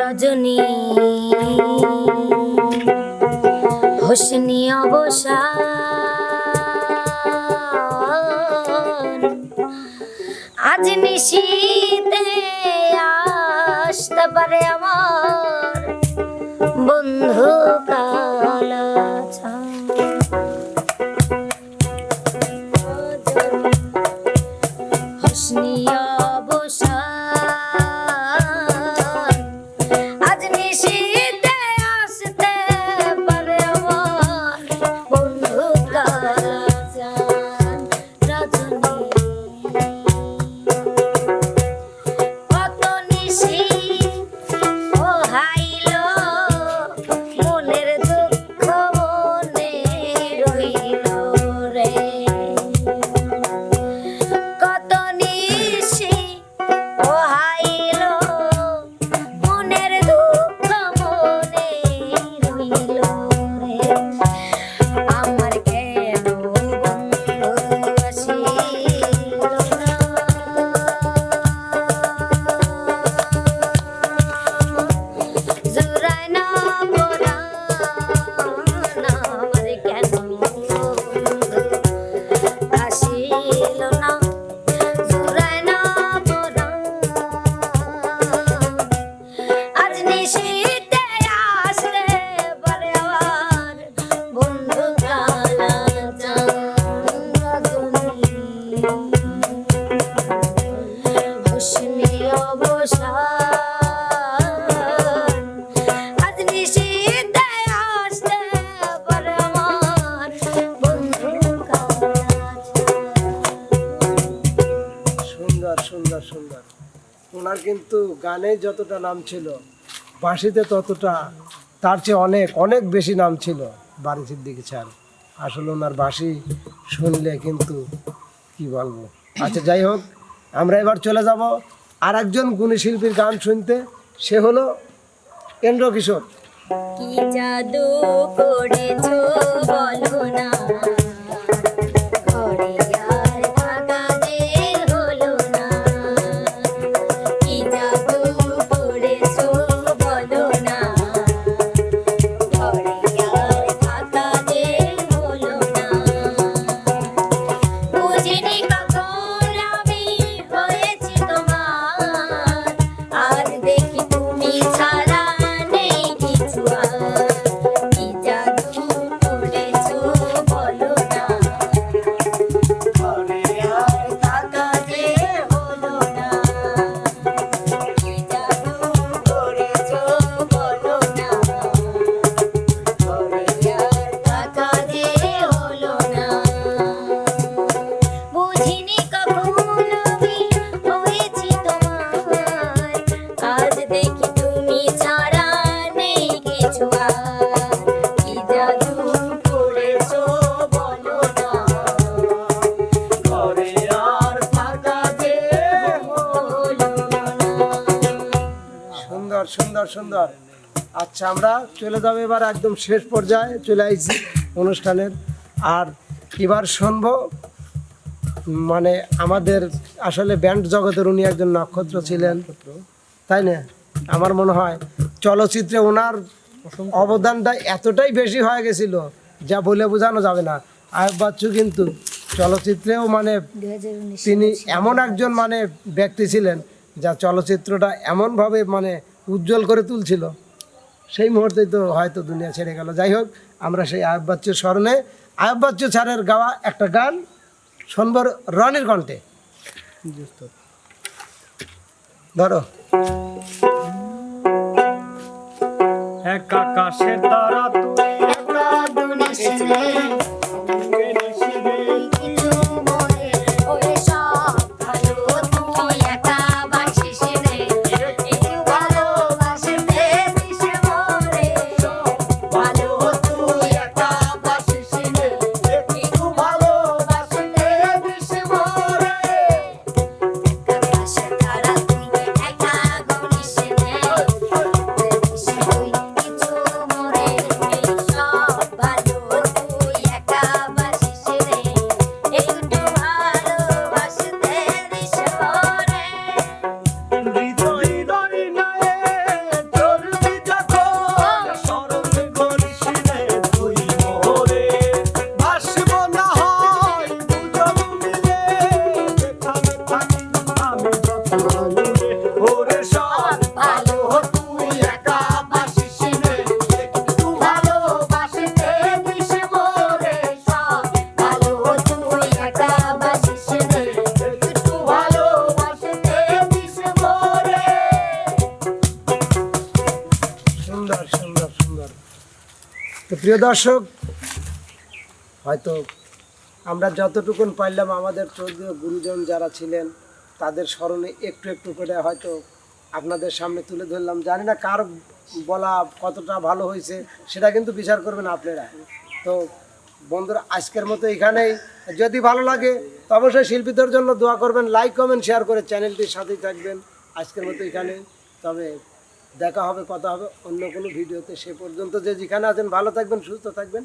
রজনী। Hosni অবসান। আজ নিশীতে আসতে পারে আমার বন্ধু কালাচান সুন্দর সুন্দর সুন্দর। ওনার কিন্তু গানে যতটা নাম ছিল, বাঁশিতে ততটা, তার চেয়ে অনেক অনেক বেশি নাম ছিল। বাড়ি সিদ্দিকি স্যার, আসলে ওনার বাঁশি শুনলে কিন্তু কি বলব? আচ্ছা যাই হোক, আমরা এবার চলে যাব আর একজন গুণী শিল্পীর গান শুনতে, সে হলো কেন্দ্র কিশোর কি জাদু করেছ বলো না। আর। সুন্দর সুন্দর সুন্দর। আচ্ছা আমরা চলে যাব এবার একদম শেষ পর্যায়ে, চলে আইছি অনুষ্ঠানের। আর এবার শুনব মানে আমাদের আসলে ব্যান্ড জগতের উনি একজন নক্ষত্র ছিলেন। তাই না? আমার মনে হয় চলচ্চিত্রে ওনার অবদানটা এতটাই বেশি হয়ে গেছিল যা বলে বোঝানো যাবে না। আয়ব বাচ্চু কিন্তু চলচ্চিত্রেও মানে তিনি এমন একজন মানে ব্যক্তি ছিলেন যা চলচ্চিত্রটা এমনভাবে মানে উজ্জ্বল করে তুলছিল। সেই মুহূর্তেই তো হয়তো দুনিয়া ছেড়ে গেল। যাই হোক আমরা সেই আয়ব বাচ্চুর স্মরণে আয়ব বাচ্চু স্যারের গাওয়া একটা গান শুনবর রনির কণ্ঠে। ধরো। এক আকাশের তারা তুই একা দুনে প্রিয় দর্শক, হয়তো আমরা যতটুকুন পারলাম আমাদের শ্রদ্ধেয় গুরুজন যারা ছিলেন, তাদের স্মরণে একটু একটু করে হয়তো আপনাদের সামনে তুলে ধরলাম। জানি না কার বলা কতটা ভালো হয়েছে, সেটা কিন্তু বিচার করবেন আপনারা। তো বন্ধুরা, আজকের মতো এখানেই। যদি ভালো লাগে, তো অবশ্যই শিল্পীদের জন্য দোয়া করবেন লাইক কমেন্ট শেয়ার করে চ্যানেলটির সাথেই থাকবেন। আজকের মতো এখানে তবে দেখা হবে, কথা হবে, অন্য কোনো ভিডিওতে সে পর্যন্ত। যে যেখানে আছেন, ভালো থাকবেন, সুস্থ থাকবেন।